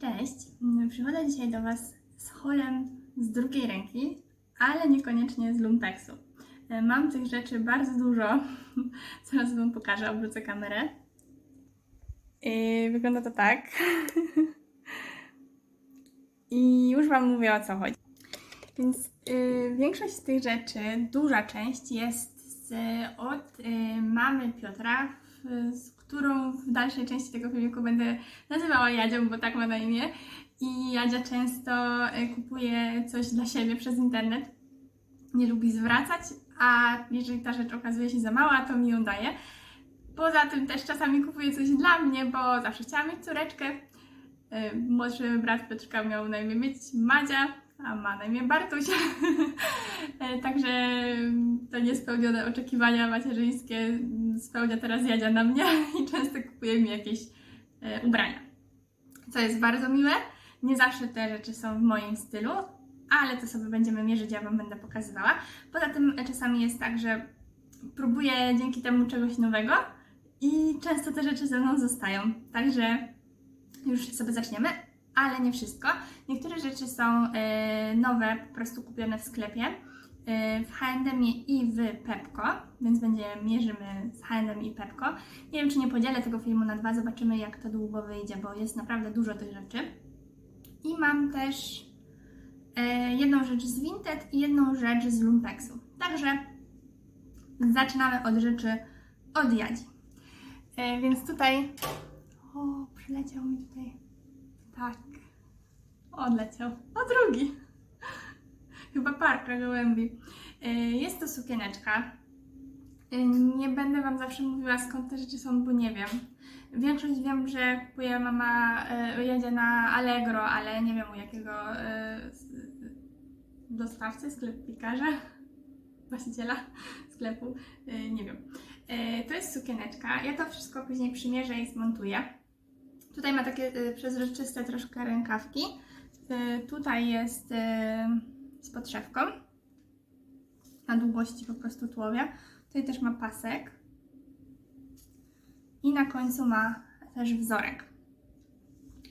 Cześć, przychodzę dzisiaj do Was z holem z drugiej ręki, ale niekoniecznie z lumpeksu. E, Mam tych rzeczy bardzo dużo, zaraz Wam pokażę, obrócę kamerę. I wygląda to tak. I już Wam mówię o co chodzi. Więc y, większość z tych rzeczy, duża część jest z, od y, mamy Piotra, w, z którą w dalszej części tego filmiku będę nazywała Jadzią, bo tak ma na imię. I Jadzia często y, kupuje coś dla siebie przez internet. Nie lubi zwracać, a jeżeli ta rzecz okazuje się za mała, to mi ją daje. Poza tym też czasami kupuje coś dla mnie, bo zawsze chciałam mieć córeczkę. Y, Młodszy brat Piotrka miał na imię mieć Madzia, a ma na imię Bartuś. E, Także mm, to niespełnione oczekiwania macierzyńskie mm, spełnia teraz Jadzia na mnie i często kupuje mi jakieś e, ubrania. Co jest bardzo miłe. Nie zawsze te rzeczy są w moim stylu, ale to sobie będziemy mierzyć, ja Wam będę pokazywała. Poza tym e, czasami jest tak, że próbuję dzięki temu czegoś nowego i często te rzeczy ze mną zostają. Także już sobie zaczniemy, ale nie wszystko. Niektóre rzeczy są e, nowe, po prostu kupione w sklepie. e, W H&M i w Pepko, więc będzie mierzymy z H&M i Pepko. Nie wiem, czy nie podzielę tego filmu na dwa, zobaczymy jak to długo wyjdzie, bo jest naprawdę dużo tych rzeczy. I mam też e, jedną rzecz z Vinted i jedną rzecz z Lumpeksu. Także zaczynamy od rzeczy od Jadzi. Więc tutaj... O, przyleciał mi tutaj... Tak. Odleciał. O, drugi. Chyba parka gołębi. E, Jest to sukieneczka. E, Nie będę Wam zawsze mówiła skąd te rzeczy są, bo nie wiem. Większość wiem, że kupuje mama, e, jedzie na Allegro, ale nie wiem u jakiego dostawcy, sklepikarza, właściciela sklepu, nie wiem. To jest sukieneczka. Ja to wszystko później przymierzę i zmontuję. Tutaj ma takie przezroczyste troszkę rękawki. E, Tutaj jest e, z podszewką na długości po prostu tułowia. Tutaj też ma pasek. I na końcu ma też wzorek.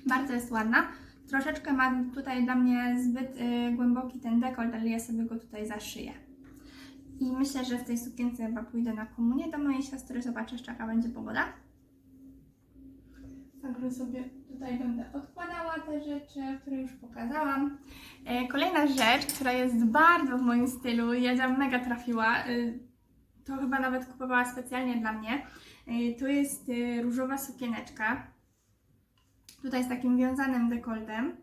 Bardzo jest ładna. Troszeczkę ma tutaj dla mnie zbyt y, głęboki ten dekolt, ale ja sobie go tutaj zaszyję. I myślę, że w tej sukience chyba pójdę na komunię do mojej siostry. Zobaczę jeszcze jaka będzie pogoda. Także sobie tutaj będę odkładała te rzeczy, które już pokazałam. E, Kolejna rzecz, która jest bardzo w moim stylu, Jadzia mega trafiła, y, to chyba nawet kupowała specjalnie dla mnie. Y, To jest różowa sukieneczka. Tutaj z takim wiązanym dekoltem.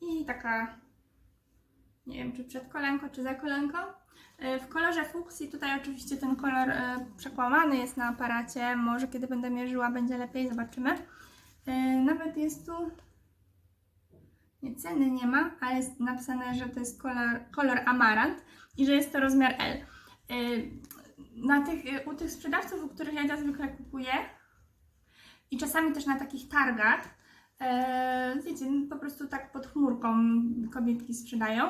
I taka, nie wiem czy przed kolanką, czy za kolanką. Y, W kolorze fuksji, tutaj oczywiście ten kolor y, przekłamany jest na aparacie. Może kiedy będę mierzyła będzie lepiej, zobaczymy. Y, Nawet jest tu nie, ceny nie ma, ale jest napisane, że to jest kolor, kolor amarant i że jest to rozmiar L. Na tych, u tych sprzedawców, u których ja zwykle kupuję i czasami też na takich targach, wiecie, po prostu tak pod chmurką kobietki sprzedają.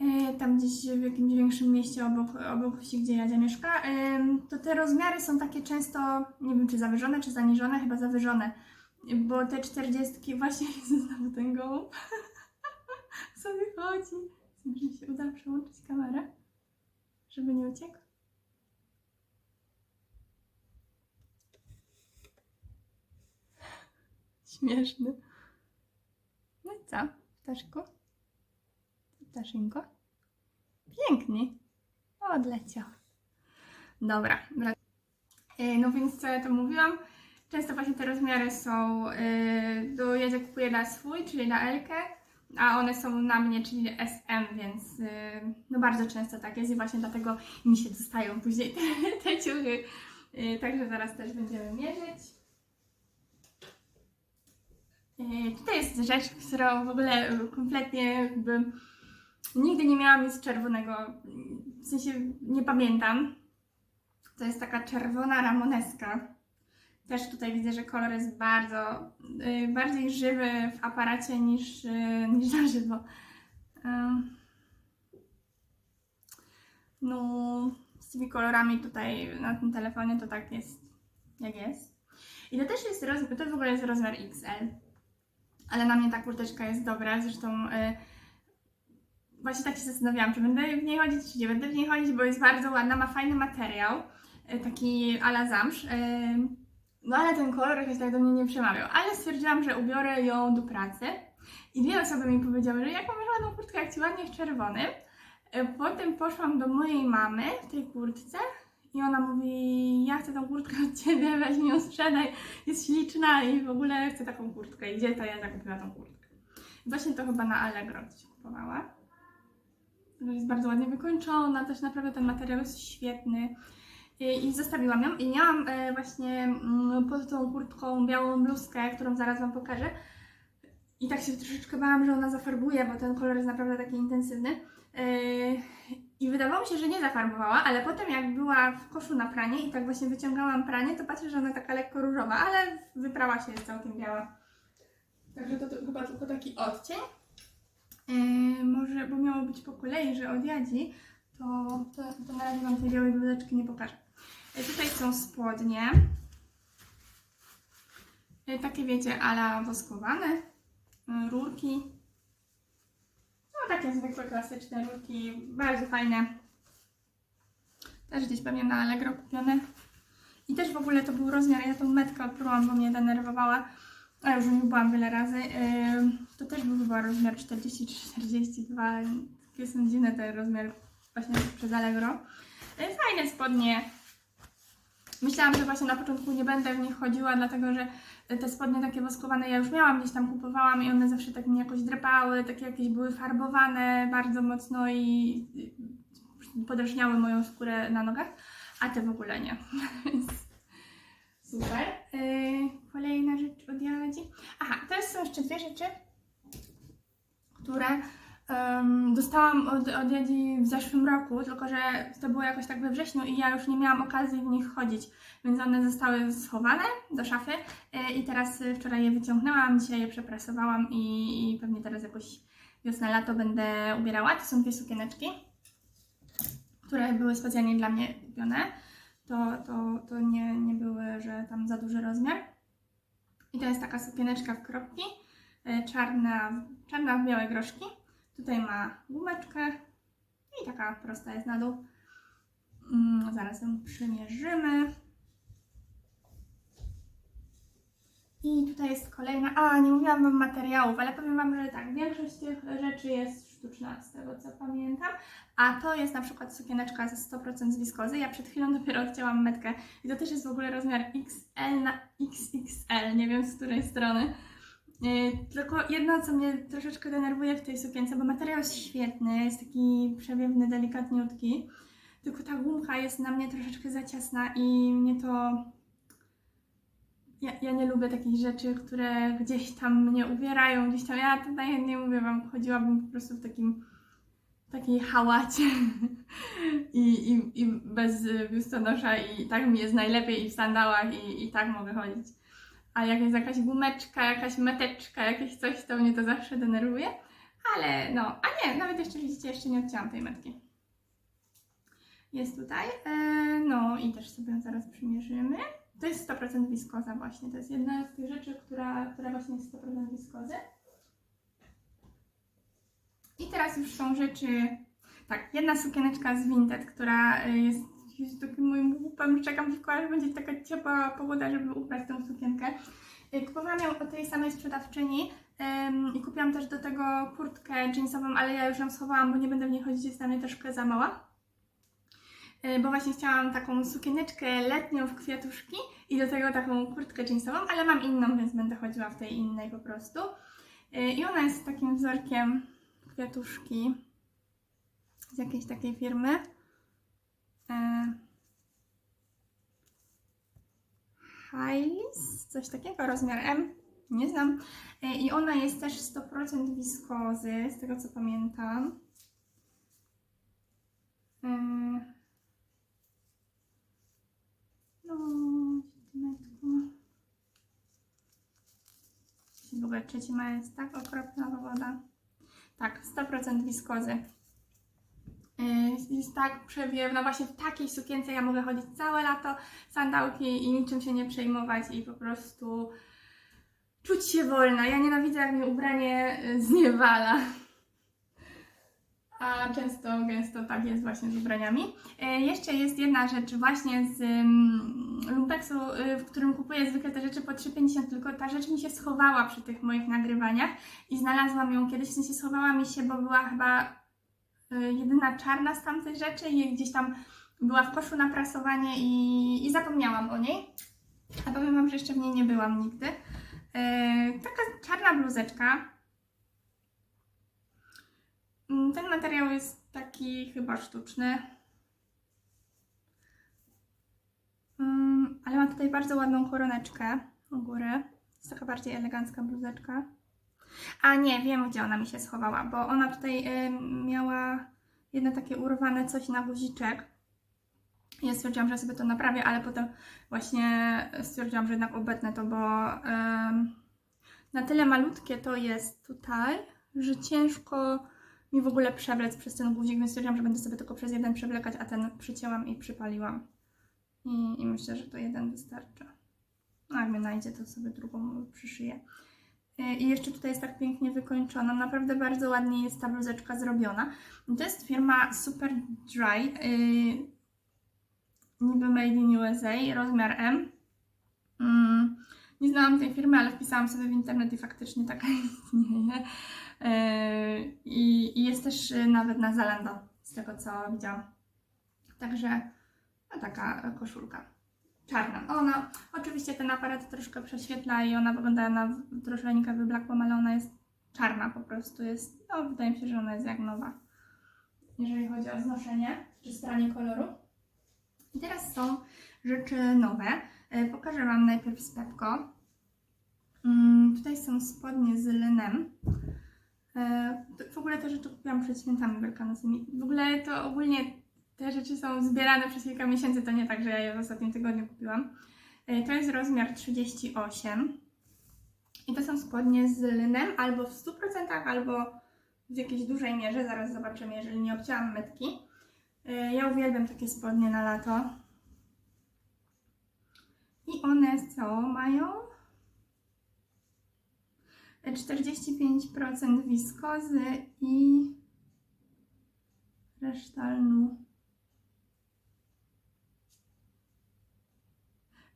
Y, Tam gdzieś w jakimś większym mieście obok, obok wsi, gdzie Jadzia mieszka, y, to te rozmiary są takie często, nie wiem czy zawyżone, czy zaniżone, chyba zawyżone. Bo te czterdziestki właśnie znowu ten gołąb. sobie chodzi. Czy się uda przełączyć kamerę, żeby nie uciekł? Śmieszny. No i co, ptaszku? Ptaszynko? Piękny. Odleciał. Dobra, E, No więc co ja to mówiłam? Często właśnie te rozmiary są, yy, do Jadzia kupuję na swój, czyli na Elkę, a one są na mnie, czyli SM, więc yy, no bardzo często tak jest i właśnie dlatego mi się dostają później te, te ciuchy. Także zaraz też będziemy mierzyć. Tutaj jest rzecz, którą w ogóle kompletnie jakby nigdy nie miałam nic czerwonego, w sensie nie pamiętam. To jest taka czerwona ramoneska. Też tutaj widzę, że kolor jest bardzo, y, bardziej żywy w aparacie niż, y, niż na żywo. No, z tymi kolorami tutaj na tym telefonie to tak jest, jak jest. I to też jest rozmiar, to w ogóle jest rozmiar XL. Ale na mnie ta kurteczka jest dobra, zresztą y, właśnie tak się zastanawiałam, czy będę w niej chodzić, czy nie będę w niej chodzić, bo jest bardzo ładna, ma fajny materiał, y, taki ala zamsz. Y, no ale ten kolor jakoś tak do mnie nie przemawiał. Ale stwierdziłam, że ubiorę ją do pracy. I dwie osoby mi powiedziały, że jaką masz ładną kurtkę, jak ci ładnie w czerwonym. Y, Potem poszłam do mojej mamy w tej kurtce i ona mówi, ja chcę tą kurtkę od Ciebie, weź mi ją sprzedaj, jest śliczna i w ogóle chcę taką kurtkę. I gdzie to ja zakupiła tą kurtkę? Właśnie to chyba na Allegro się kupowała. Jest bardzo ładnie wykończona, też naprawdę ten materiał jest świetny. I, i zostawiłam ją i miałam e, właśnie mm, pod tą kurtką białą bluzkę, którą zaraz Wam pokażę. I tak się troszeczkę bałam, że ona zafarbuje, bo ten kolor jest naprawdę taki intensywny. Yy, I wydawało mi się, że nie zafarbowała, ale potem jak była w koszu na pranie i tak właśnie wyciągałam pranie, to patrzę, że ona taka lekko różowa, ale wyprała się jest całkiem biała. Także to, to chyba tylko taki odcień. Yy, może, bo miało być po kolei, że od Jadzi, to, to, to na razie Wam tej białej bluzeczki nie pokażę. Yy, tutaj są spodnie. Yy, takie wiecie, ala woskowane. Yy, rurki. No takie zwykłe, klasyczne rurki, bardzo fajne. Też gdzieś pewnie na Allegro kupione. I też w ogóle to był rozmiar, ja tą metkę odprułam, bo mnie denerwowała. A już nie byłam wiele razy. To też był chyba rozmiar 40 czy 42. Takie są dziwne te rozmiary właśnie przez Allegro. Yy, fajne spodnie. Myślałam, że właśnie na początku nie będę w nich chodziła, dlatego że te spodnie takie woskowane ja już miałam, gdzieś tam kupowałam i one zawsze tak mi jakoś drapały, takie jakieś były farbowane bardzo mocno i podrażniały moją skórę na nogach, a te w ogóle nie. Więc Super. Yy, kolejna rzecz od Jadzi. Aha, teraz są jeszcze dwie rzeczy, które em, dostałam od, od Jadzi w zeszłym roku, tylko że to było jakoś tak we wrześniu i ja już nie miałam okazji w nich chodzić, więc one zostały schowane do szafy yy, i teraz y, wczoraj je wyciągnęłam, dzisiaj je przeprasowałam i, i pewnie teraz jakoś wiosna, lato będę ubierała. To są dwie sukieneczki, które były specjalnie dla mnie kupione to, to, to nie, nie były, że tam za duży rozmiar. I to jest taka sukieneczka w kropki, e, czarna, czarna w białe groszki. Tutaj ma gumeczkę i taka prosta jest na dół. Mm, zaraz ją przymierzymy. I tutaj jest kolejna. A, nie mówiłam Wam materiałów, ale powiem Wam, że tak, większość tych rzeczy jest sztuczna, z tego co pamiętam. A to jest na przykład sukieneczka ze 100% z wiskozy. Ja przed chwilą dopiero odcięłam metkę i to też jest w ogóle rozmiar XL na XXL, nie wiem z której strony. Yy, tylko jedno, co mnie troszeczkę denerwuje w tej sukience, bo materiał jest świetny, jest taki przewiewny, delikatniutki, tylko ta gumka jest na mnie troszeczkę za ciasna i mnie to... Ja, ja nie lubię takich rzeczy, które gdzieś tam mnie uwierają, gdzieś tam... Ja najchętniej mówię Wam, chodziłabym po prostu w takim takiej hałacie I, i, i bez biustonosza i tak mi jest najlepiej i w sandałach i, i tak mogę chodzić. A jak jest jakaś gumeczka, jakaś meteczka, jakieś coś, to mnie to zawsze denerwuje. Ale no, a nie, nawet jeszcze widzicie, jeszcze nie odcięłam tej metki. Jest tutaj. E, no i też sobie ją zaraz przymierzymy. To jest 100% wiskoza właśnie. To jest jedna z tych rzeczy, która, która właśnie jest 100% wiskozy. I teraz już są rzeczy. Tak, jedna sukieneczka z Vinted, która y, jest, jest takim moim łupem. Czekam tylko, aż będzie taka ciepła pogoda, żeby ubrać tą sukienkę. Y, Kupowałam ją od tej samej sprzedawczyni ym, i kupiłam też do tego kurtkę jeansową, ale ja już ją schowałam, bo nie będę w niej chodzić, jest dla mnie troszkę za mała. Y, Bo właśnie chciałam taką sukieneczkę letnią w kwiatuszki i do tego taką kurtkę jeansową, ale mam inną, więc będę chodziła w tej innej po prostu. Y, I ona jest takim wzorkiem kwiatuszki z jakiejś takiej firmy. E... Heilis, coś takiego, rozmiar M, nie znam. E, I ona jest też 100% wiskozy, z tego co pamiętam. Centymetku. W ogóle trzeci ma jest tak okropna woda. Tak, 100% wiskozy. Y, Jest tak przewiewna, właśnie w takiej sukience ja mogę chodzić całe lato, sandałki i niczym się nie przejmować i po prostu czuć się wolna. Ja nienawidzę, jak mnie ubranie y, zniewala. A często, gęsto tak jest właśnie z ubraniami. E, jeszcze jest jedna rzecz właśnie z mm, lumpeksu, y, w którym kupuję zwykle te rzeczy po 3,50, tylko ta rzecz mi się schowała przy tych moich nagrywaniach i znalazłam ją kiedyś, w sensie schowała mi się, bo była chyba y, jedyna czarna z tamtych rzeczy i gdzieś tam była w koszu na prasowanie i, i zapomniałam o niej. A powiem Wam, że jeszcze w niej nie byłam nigdy. E, taka czarna bluzeczka. Mm, Ten materiał jest taki chyba sztuczny. Mm, ale ma tutaj bardzo ładną koroneczkę u góry. Jest taka bardziej elegancka bluzeczka. A nie, wiem gdzie ona mi się schowała, bo ona tutaj ym, miała jedno takie urwane coś na guziczek. Ja stwierdziłam, że sobie to naprawię, ale potem właśnie stwierdziłam, że jednak obetnę to, bo na tyle malutkie to jest tutaj, że ciężko mi w ogóle przewlec przez ten guzik, więc stwierdziłam, że będę sobie tylko przez jeden przewlekać, a ten przycięłam i przypaliłam. I, i myślę, że to jeden wystarczy. No jak mnie najdzie, to sobie drugą przyszyję. Y, I jeszcze tutaj jest tak pięknie wykończona. Naprawdę bardzo ładnie jest ta bluzeczka zrobiona. To jest firma Super Dry. Yy, niby Made in USA, rozmiar M. Mm, nie znałam tej firmy, ale wpisałam sobie w internet i faktycznie taka istnieje. Yy, I, I jest też y, nawet na Zalando, z tego co widziałam. Także no, taka koszulka czarna. Ona, oczywiście ten aparat troszkę prześwietla i ona wygląda na troszeczkę wyblakłą, ale ona jest czarna po prostu. Jest, no wydaje mi się, że ona jest jak nowa, jeżeli chodzi o znoszenie czy stranie koloru. I teraz są rzeczy nowe. E, Pokażę Wam najpierw z Pepko. Mm, tutaj są spodnie z lnem. E, W ogóle te rzeczy kupiłam przed świętami wielkanocnymi. W ogóle to ogólnie te rzeczy są zbierane przez kilka miesięcy, to nie tak, że ja je w ostatnim tygodniu kupiłam. E, To jest rozmiar 38. I to są spodnie z lnem albo w 100%, albo w jakiejś dużej mierze. Zaraz zobaczymy, jeżeli nie obcięłam metki. E, Ja uwielbiam takie spodnie na lato. I one co mają? E, 45% wiskozy i reszta lnu.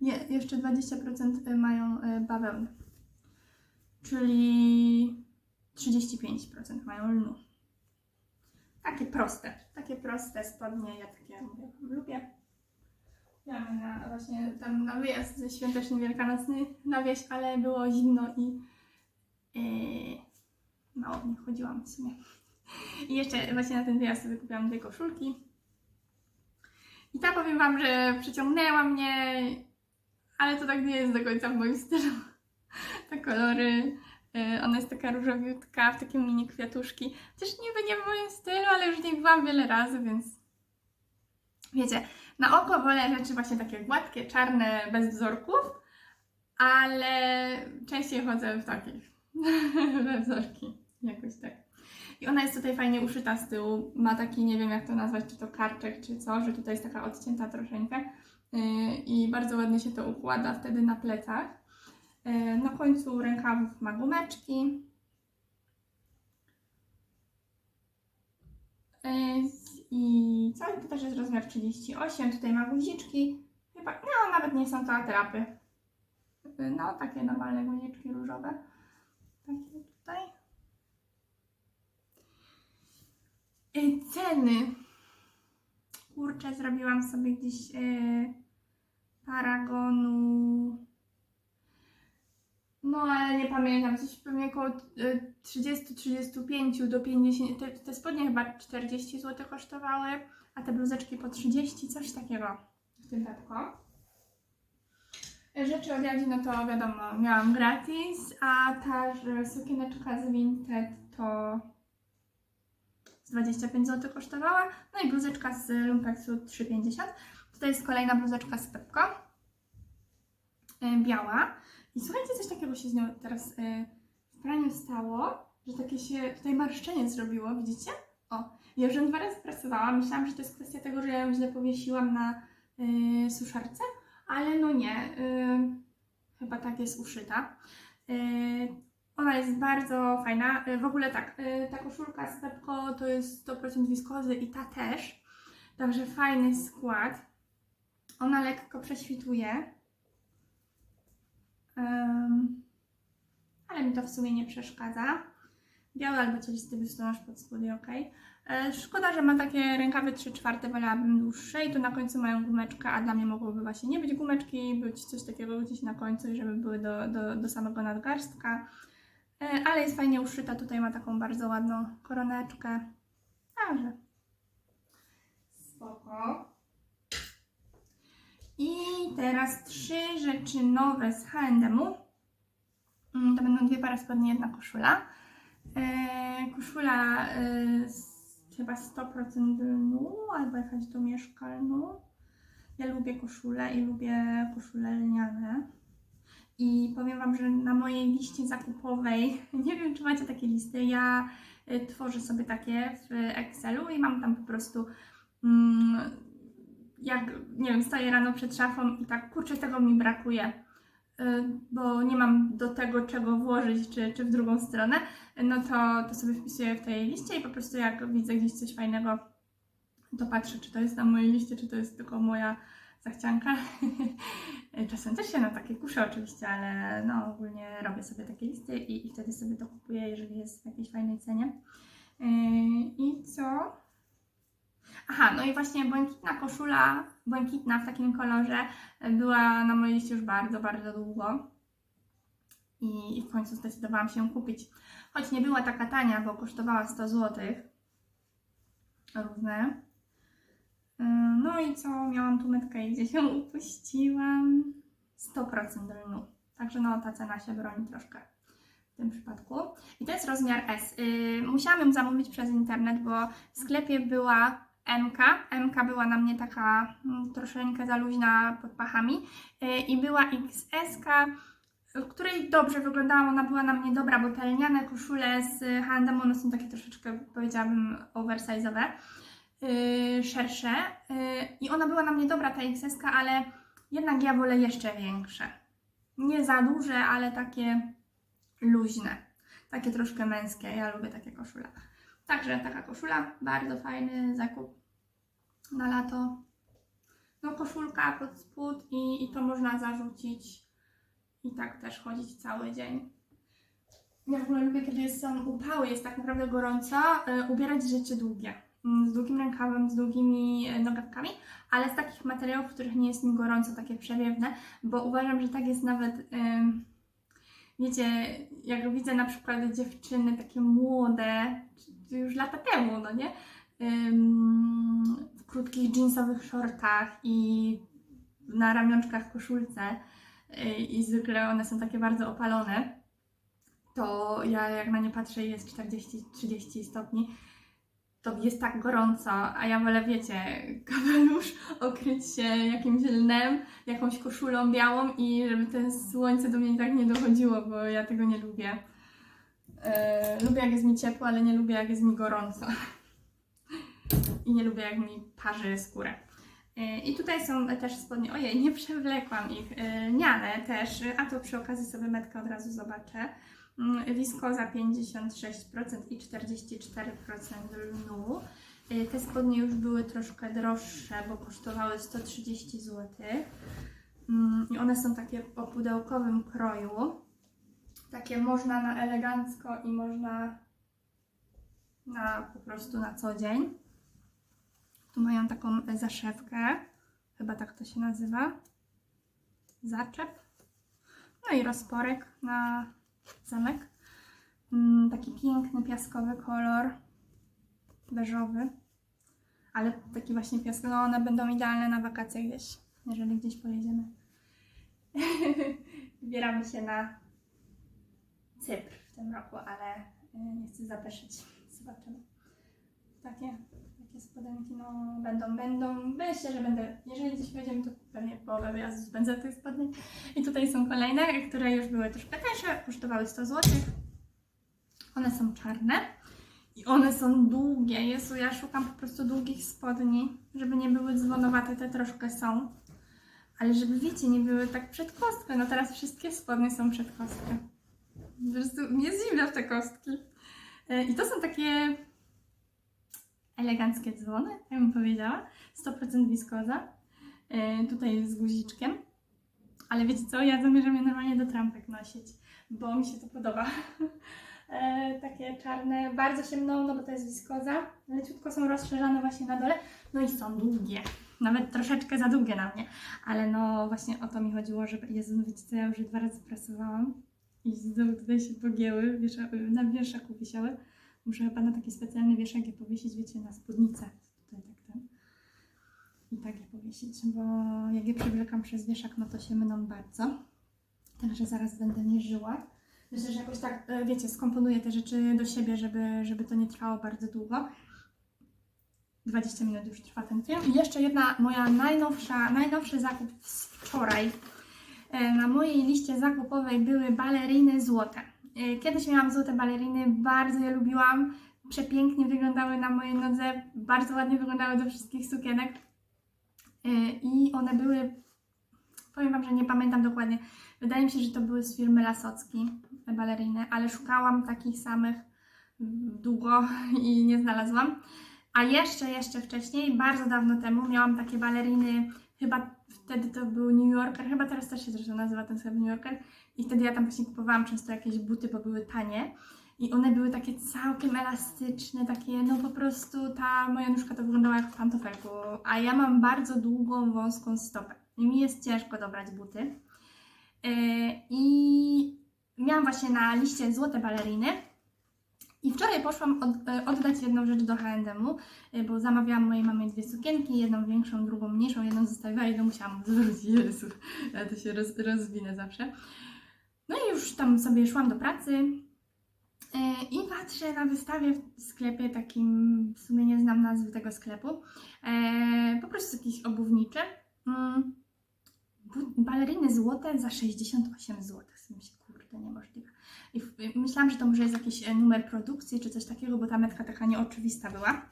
Nie, jeszcze 20% mają e, bawełny. Czyli 35% mają lnu. Takie proste, takie proste spodnie, ja takie mówię, lubię. Ja na, właśnie tam na wyjazd świąteczny wielkanocny na wieś, ale było zimno i mało w nich chodziłam w sumie. I jeszcze właśnie na ten wyjazd sobie kupiłam dwie koszulki. I ta powiem Wam, że przyciągnęła mnie, ale to tak nie jest do końca w moim stylu. Te kolory. Yy, ona jest taka różowiutka, w takie mini kwiatuszki. Też niby nie w moim stylu, ale już w niej byłam wiele razy, więc wiecie, na oko wolę rzeczy właśnie takie gładkie, czarne, bez wzorków, ale częściej chodzę w takich, we wzorki, jakoś tak. I ona jest tutaj fajnie uszyta z tyłu, ma taki, nie wiem jak to nazwać, czy to karczek, czy co, że tutaj jest taka odcięta troszeczkę yy, i bardzo ładnie się to układa wtedy na plecach. Yy, Na końcu rękawów ma gumeczki. Yy, I? I to też jest rozmiar 38. Tutaj ma guziczki. Chyba, no nawet nie są to atrapy. No, takie normalne guziczki różowe. Takie tutaj. Yy, Ceny. Kurczę, zrobiłam sobie gdzieś yy, paragonu. No, ale nie pamiętam, coś pewnie około y, 30-35 do 50. Te, te spodnie chyba 40 zł kosztowały, a te bluzeczki po 30, coś takiego w tym Pepko. Rzeczy od Jadzi, no to wiadomo, miałam gratis, a ta sukieneczka z Vinted to z 25 zł kosztowała, no i bluzeczka z Lumpeksu 3,50. Tutaj jest kolejna bluzeczka z Pepko, y, biała. I słuchajcie, coś takiego się z nią teraz y, w praniu stało, że takie się tutaj marszczenie zrobiło, widzicie? O, ja już ją dwa razy pracowałam. Myślałam, że to jest kwestia tego, że ja ją źle powiesiłam na y, suszarce, ale no nie. Y, chyba tak jest uszyta. Y, ona jest bardzo fajna. Y, w ogóle tak, ta koszulka z Pepko to jest 100% wiskozy i ta też. Także fajny skład. Ona lekko prześwituje. Ale mi to w sumie nie przeszkadza. Biały albo cielisty biustonosz pod spodnie, ok. E, Szkoda, że ma takie rękawy 3 czwarte, wolałabym dłuższe i tu na końcu mają gumeczkę, a dla mnie mogłoby właśnie nie być gumeczki, być coś takiego gdzieś na końcu żeby były do, do, do samego nadgarstka. E, Ale jest fajnie uszyta, tutaj ma taką bardzo ładną koroneczkę. Także spoko. I teraz trzy rzeczy nowe z H&M-u. Mm, To będą dwie pary spodni, jedna koszula. E, koszula z, chyba 100% lnu, albo jakaś domieszka lnu. Ja lubię koszule i lubię koszule lniane. I powiem Wam, że na mojej liście zakupowej, nie wiem czy macie takie listy, ja y, tworzę sobie takie w Excelu i mam tam po prostu mm, jak, nie wiem, staję rano przed szafą i tak, kurczę, tego mi brakuje, bo nie mam do tego czego włożyć, czy, czy w drugą stronę, no to, to sobie wpisuję w tej liście i po prostu jak widzę gdzieś coś fajnego, to patrzę, czy to jest na mojej liście, czy to jest tylko moja zachcianka. Czasem też się na takie kuszę oczywiście, ale no ogólnie robię sobie takie listy i, i wtedy sobie to kupuję, jeżeli jest w jakiejś fajnej cenie. Yy, I co? Aha, no i właśnie błękitna koszula, błękitna w takim kolorze, e, była na mojej liście już bardzo, bardzo długo. I, w końcu zdecydowałam się ją kupić. Choć nie była taka tania, bo kosztowała 100 zł. Różne. Yy, No i co? Miałam tu metkę i gdzieś ją upuściłam. 100% lnu. Także no ta cena się broni troszkę w tym przypadku. I to jest rozmiar S. Yy, musiałam ją zamówić przez internet, bo w sklepie była MK. MK była na mnie taka mm, troszeczkę za luźna pod pachami. Yy, I była XS, w której dobrze wyglądała. Ona była na mnie dobra, bo te lniane koszule z H&M, one są takie troszeczkę, powiedziałabym, oversize'owe yy, szersze yy, i ona była na mnie dobra, ta XS, ale jednak ja wolę jeszcze większe. Nie za duże, ale takie luźne, takie troszkę męskie. Ja lubię takie koszule. Także taka koszula, bardzo fajny zakup na lato. No koszulka pod spód i, i to można zarzucić i tak też chodzić cały dzień. Ja w ogóle lubię, kiedy są upały, jest tak naprawdę gorąco, yy, ubierać rzeczy długie mm, z długim rękawem, z długimi e, nogawkami, ale z takich materiałów, w których nie jest mi gorąco, takie przewiewne, bo uważam, że tak jest nawet, wiecie, jak widzę na przykład dziewczyny takie młode, już lata temu, no nie, w krótkich jeansowych shortach i na ramionczkach koszulce yy, i zwykle one są takie bardzo opalone, to ja jak na nie patrzę jest 40-30 stopni, to jest tak gorąco, a ja wolę, wiecie, kapelusz okryć się jakimś lnem, jakąś koszulą białą i żeby to słońce do mnie tak nie dochodziło, bo ja tego nie lubię. E, lubię jak jest mi ciepło, ale nie lubię jak jest mi gorąco. I nie lubię jak mi parzy skórę. E, I tutaj są też spodnie, ojej, nie przewlekłam ich, lniane też, a to przy okazji sobie metkę od razu zobaczę. Mm, Wiskoza 56% i 44% lnu. Y, Te spodnie już były troszkę droższe, bo kosztowały 130 zł. Mm, I one są takie o pudełkowym kroju. Takie można na elegancko i można na po prostu na co dzień. Tu mają taką zaszewkę, chyba tak to się nazywa. Zaczep. No i rozporek na zamek. Mm, taki piękny piaskowy kolor, beżowy, ale taki właśnie piaskowy. No one będą idealne na wakacje gdzieś, jeżeli gdzieś pojedziemy. Wybieramy się na Cypr w tym roku, ale y, nie chcę zapeszyć. Zobaczymy. Takie, takie spodenki no będą, będą. Myślę, że będę, jeżeli gdzieś pojedziemy, to pewnie połowę wyjazdu spędzę tych spodni. I tutaj są kolejne, które już były troszkę tańsze, kosztowały 100 zł. One są czarne I one są długie. Jezu, ja szukam po prostu długich spodni, żeby nie były dzwonowate, te troszkę są. Ale żeby, wiecie, nie były tak przed kostkę. No teraz wszystkie spodnie są przed kostkę. Po prostu mnie zimno w te kostki. E, I to są takie eleganckie dzwony, jak bym powiedziała. 100% wiskoza. E, Tutaj z guziczkiem. Ale wiecie co, ja zamierzam je normalnie do trampek nosić, bo mi się to podoba. E, takie czarne, bardzo się mną, no bo to jest wiskoza. Leciutko są rozszerzane właśnie na dole. No i są długie. Nawet troszeczkę za długie na mnie. Ale no właśnie o to mi chodziło, żeby... Jezu, no co, ja już dwa razy prasowałam. I znowu tutaj się pogięły, wiesza, na wieszaku wisiały. Muszę chyba na taki specjalny wieszak je powiesić, wiecie, na spódnicę. Tutaj tak ten. I tak je powiesić, bo jak je przewlekam przez wieszak, no to się myną bardzo. Także zaraz będę mierzyła. Myślę, że jakoś tak, e, wiecie, skomponuję te rzeczy do siebie, żeby, żeby to nie trwało bardzo długo. 20 minut już trwa ten film. I jeszcze jedna moja najnowsza, najnowszy zakup z wczoraj. E, Na mojej liście zakupowej były baleriny złote. E, Kiedyś miałam złote baleriny, bardzo je lubiłam. Przepięknie wyglądały na mojej nodze, bardzo ładnie wyglądały do wszystkich sukienek. E, I one były, powiem Wam, że nie pamiętam dokładnie. Wydaje mi się, że to były z firmy Lasocki, baleriny, ale szukałam takich samych mm, długo i nie znalazłam. A jeszcze, jeszcze wcześniej, bardzo dawno temu, miałam takie baleriny, chyba wtedy to był New Yorker, chyba teraz też się zresztą nazywa ten sklep New Yorker. I wtedy ja tam właśnie kupowałam często jakieś buty, bo były tanie. I one były takie całkiem elastyczne, takie, no po prostu ta moja nóżka to wyglądała jak w pantofelku. A ja mam bardzo długą, wąską stopę. I mi jest ciężko dobrać buty. Yy, I miałam właśnie na liście złote baleriny. I wczoraj poszłam od, e, oddać jedną rzecz do H&M-u, e, bo zamawiałam mojej mamie dwie sukienki, jedną większą, drugą mniejszą, jedną zostawiła, jedną musiałam zwrócić. Jezu, ja to się roz, rozwinę zawsze. No i już tam sobie szłam do pracy e, i patrzę na wystawie w sklepie takim, w sumie nie znam nazwy tego sklepu, po prostu jakiś obuwniczy. Mm, baleriny złote za 68 zł. Myślę, kurde, niemożliwe. I myślałam, że to może jest jakiś e, numer produkcji czy coś takiego, bo ta metka taka nieoczywista była.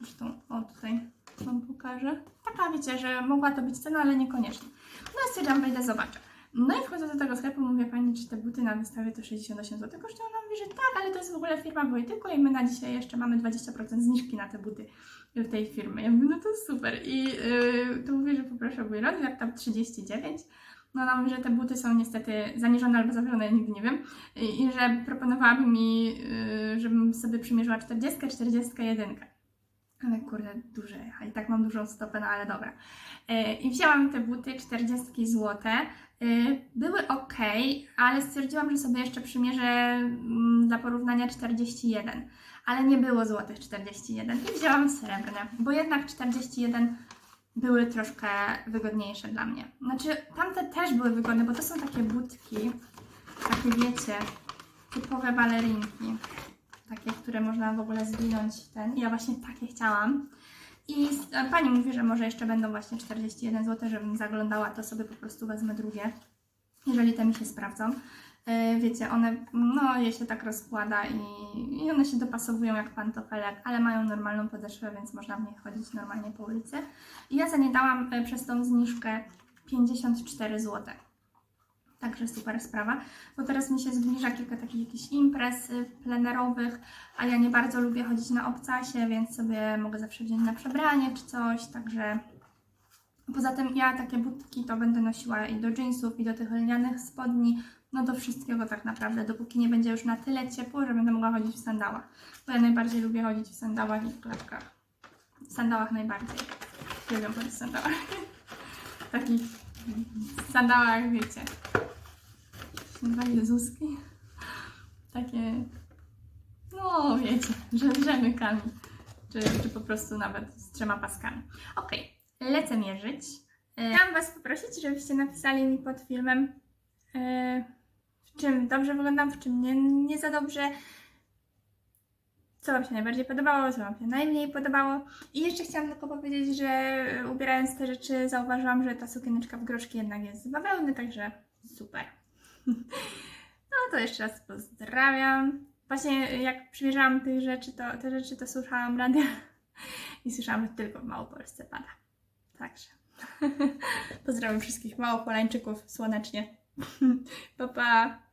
Zresztą, o tutaj Wam pokażę. Taka, wiecie, że mogła to być cena, ale niekoniecznie. No i stwierdziłam, wejdę, zobaczę. No i wchodzę do tego sklepu, mówię pani, czy te buty na wystawie to 68 zł kosztują? Ona mówi, że tak, ale to jest w ogóle firma Wojtyko i my na dzisiaj jeszcze mamy 20% zniżki na te buty w tej firmy. Ja mówię, no to super. I yy, to mówię, że poproszę mój rozmiar, tam 39. No ona mówi, że te buty są niestety zaniżone albo zawieszone, ja nigdy nie wiem. I, i że proponowałaby mi, yy, żebym sobie przymierzyła 40, 41. Ale kurde, duże, a i tak mam dużą stopę, no ale dobra. Yy, I wzięłam te buty 40 zł. Yy, były ok, ale stwierdziłam, że sobie jeszcze przymierzę mm, dla porównania 41. Ale nie było złotych 41 i wzięłam srebrne, bo jednak 41 były troszkę wygodniejsze dla mnie. Znaczy, tamte też były wygodne, bo to są takie budki, takie wiecie, typowe balerinki. Takie, które można w ogóle zwinąć ten. Ja właśnie takie chciałam. I a pani mówi, że może jeszcze będą właśnie 41 zł, żebym zaglądała, to sobie po prostu wezmę drugie, jeżeli te mi się sprawdzą. Yy, Wiecie, one, no je się tak rozkłada i, i one się dopasowują jak pantofelek, ale mają normalną podeszwę, więc można w nich chodzić normalnie po ulicy. I ja za nie dałam e, przez tą zniżkę 54 zł. Także super sprawa, bo teraz mi się zbliża kilka takich jakichś imprez y, plenerowych, a ja nie bardzo lubię chodzić na obcasie, więc sobie mogę zawsze wziąć na przebranie czy coś, także poza tym ja takie butki to będę nosiła i do jeansów, i do tych lnianych spodni, no do wszystkiego tak naprawdę, dopóki nie będzie już na tyle ciepło, że będę mogła chodzić w sandałach, bo ja najbardziej lubię chodzić w sandałach i w klapkach. W sandałach najbardziej. Lubię chodzić w sandałach. Takich sandałach, wiecie. Chyba Jezuski. Takie, no wiecie, że rzemykami. Czy, czy po prostu nawet z trzema paskami. Okej, lecę mierzyć. E, Chciałam Was poprosić, żebyście napisali mi pod filmem, w czym dobrze wyglądam, w czym nie, nie za dobrze. Co Wam się najbardziej podobało, co Wam się najmniej podobało. I jeszcze chciałam tylko powiedzieć, że ubierając te rzeczy zauważyłam, że ta sukieneczka w groszki jednak jest z bawełny, także super. No to jeszcze raz pozdrawiam. Właśnie jak przymierzałam tych rzeczy, to te rzeczy to słuchałam radia i słyszałam, że tylko w Małopolsce pada. Także pozdrawiam wszystkich małopolańczyków słonecznie. pa pa!